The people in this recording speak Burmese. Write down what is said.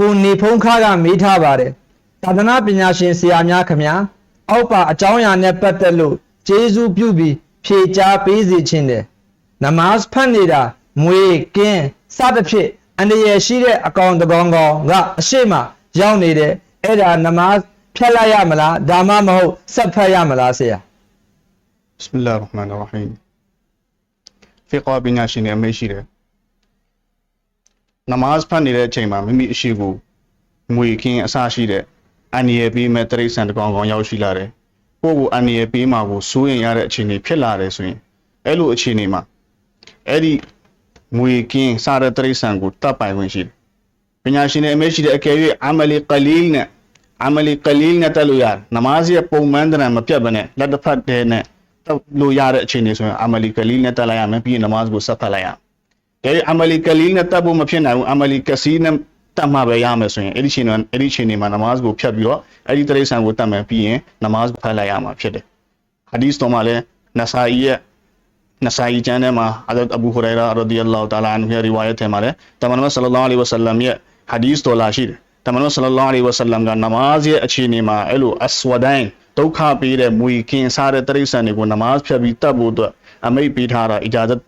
ကိုနေဖုံးခါကမေးထားပါတယ်သာသနာပညာရှင်ဆရာများခင်ဗျာအောက်ပါအကြောင်းအရာနဲ့ပတ်သက်လို့ကျေးဇူးပြုပြီးဖြေကြားပေးစေခြင်းတယ်နမတ်ဖတ်နေတာမွေကင်းစသဖြင့်အန္တရာယ်ရှိတဲ့အကောင်တကောင်ကောင်ကအရှိမရောက်နေတယ်အဲ့ဒါနမတ်ဖြတ်လိုက်ရမလားဒါမှမဟုတ်ဆက်ဖတ်ရမလားဆရာ بسم الله الرحمن الرحيم ဖိကွာပညာရှင်တွေအမေးရှိတယ် နမတ်ဖတ်နေတဲ့အချိန်မှာမိမိအရှိကိုငွေခင်းအစရှိတဲ့အန်ရယ်ပေးမဲ့တရိษံတစ်ကောင်ကောင်ရောက်ရှိလာတယ်ကိုယ့်ကိုအန်ရယ်ပေးမှာကိုစိုးရင်ရတဲ့အခြေအနေဖြစ်လာတယ်ဆိုရင်အဲ့လိုအခြေအနေမှာအဲ့ဒီငွေခင်းစတဲ့တရိษံကိုတတ်ပိုင်ဝင်ရှိတယ်ပညာရှင်တွေအမေးရှိတဲ့အကယ်၍အမလီကလီလ်နဲ့အမလီကလီလ်နဲ့တက်လို့ရတယ်နမားရဲ့ပုံမှန်တရံမပြတ်ဘဲနဲ့လက်တစ်ဖက်တည်းနဲ့တက်လို့ရတဲ့အခြေအနေဆိုရင်အမလီကလီလ်နဲ့တက်လိုက်ရမယ်ပြီးရင်နမားကိုဆက်ဖတ်လိုက်ရမယ် ကဲအမလီကလီလ်နဲ့တက်ဖို့မဖြစ်နိုင်ဘူးအမလီကစီနဲ့တက်မှပဲရမယ်ဆိုရင်အဲ့ဒီချိန်တော့အဲ့ဒီချိန်နေမှာနမားကိုဖြတ်ပြီးတော့အဲ့ဒီတရိษံကိုတက်မယ်ပြီးရင်နမားကိုဖတ်လိုက်ရမှာဖြစ်တယ်ဟာဒီစ်တော်မှာလည်းနဆာအီရဲ့နဆာအီကျမ်းထဲမှာအဒတ်အဘူဟူရိုင်ရာရဒီယလောတာလာအန်ဟူရဲ့ရီဝါယတ်ထဲမှာလည်းတမန်တော်ဆလလောလ္လဟ်အလိုင်းဝါဆလမ်ရဲ့ဟာဒီစ်တော်လာရှိတယ်တမန်တော်ဆလလောလ္လဟ်အလိုင်းဝါဆလမ်ကနမားရဲ့အခြေအနေမှာအဲ့လိုအစဝဒိုင်းဒုက္ခပေးတဲ့မွေကင်းစားတဲ့တရိษံတွေကိုနမားဖြတ်ပြီးတတ်ဖို့အတွက် အမိတ်ပေးထားတာအီဂျာဇတ်